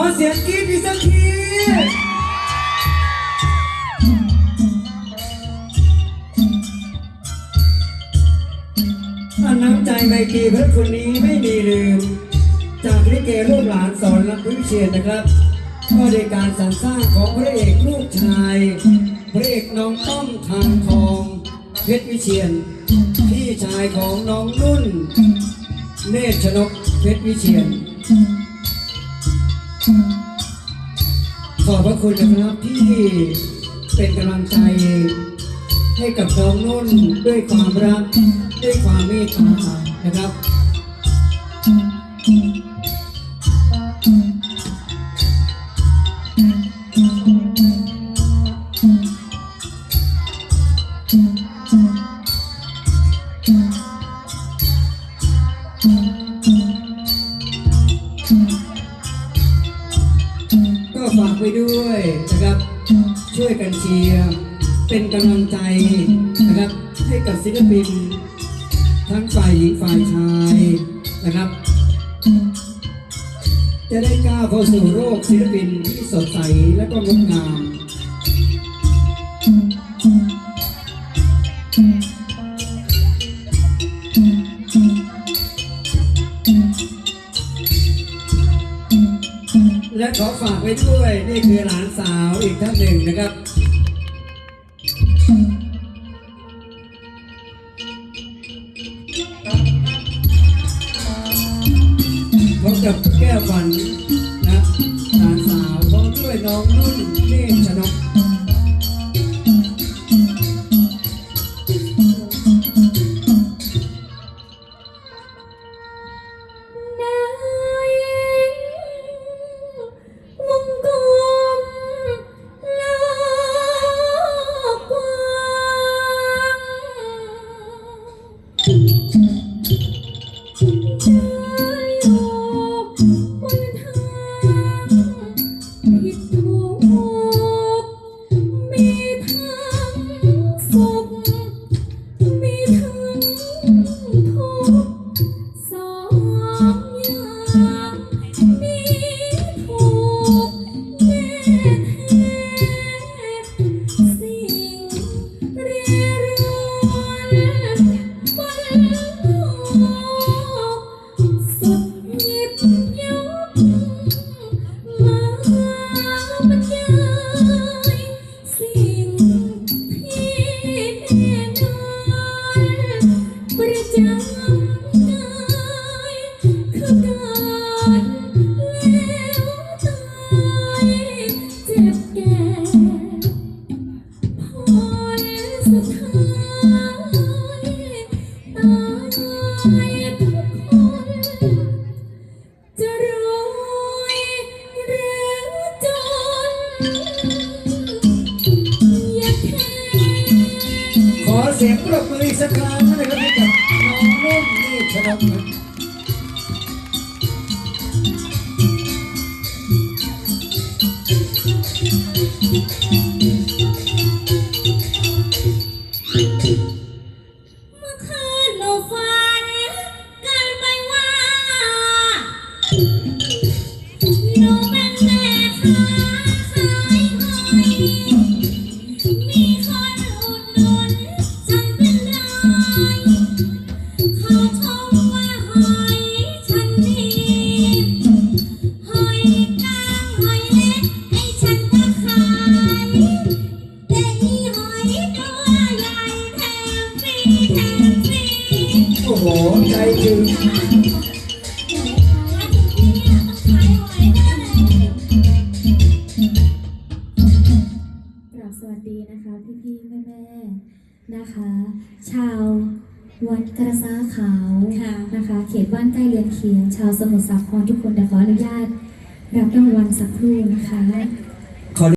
อเสียงกรี๊ดอีกสักทีอันน้ำใจไมตรีเพื่อนคนนี้ไม่มีลืม จากลิเกลูกหลานสอนรับวิเชียนนะครับก็ในการสรรสร้างของพระเอกลูกชาย พระเอกน้องต้อมทางทองเพชรวิเชียน พี่ชายของน้องนุ่น เนตรชนกเพชรวิเชียน ขอบพระคุณนะครับที่เป็นกำลังใจ ให้กับน้องนุ่นด้วยความรัก ด้วยความเมตตานะครับ ด้วยนะครับ ช่วยกันเชียร์เป็นกำลังใจนะครับให้กับศิลปิน ทั้งฝ่ายหญิงฝ่ายชายนะครับ จะได้ก้าวเข้าสู่โลกศิลปินที่สดใสและก็งดงาม และขอฝากไว้ด้วยนี่คือหลานสาวอีกท่านหนึ่งนะครับ พบกับแก้วฝันนะหลานสาวพร้อมด้วยน้องนุ่นนี่ สียงปรบมืออีกสักครั้งนะครับให้กับน้องนุ่นเนตรชนกครั โอ้โห ใจถึงกราบสวัสดีนะคะพี่พี่แม่แม่ๆนะคะ ชาววัดกระซ้าขาวนะคะ เขตบ้านใกล้เรือนเคียง ชาวสมุทรสาครทุกคนแต่ขออนุญาตรับรางวัลสักครู่นะคะ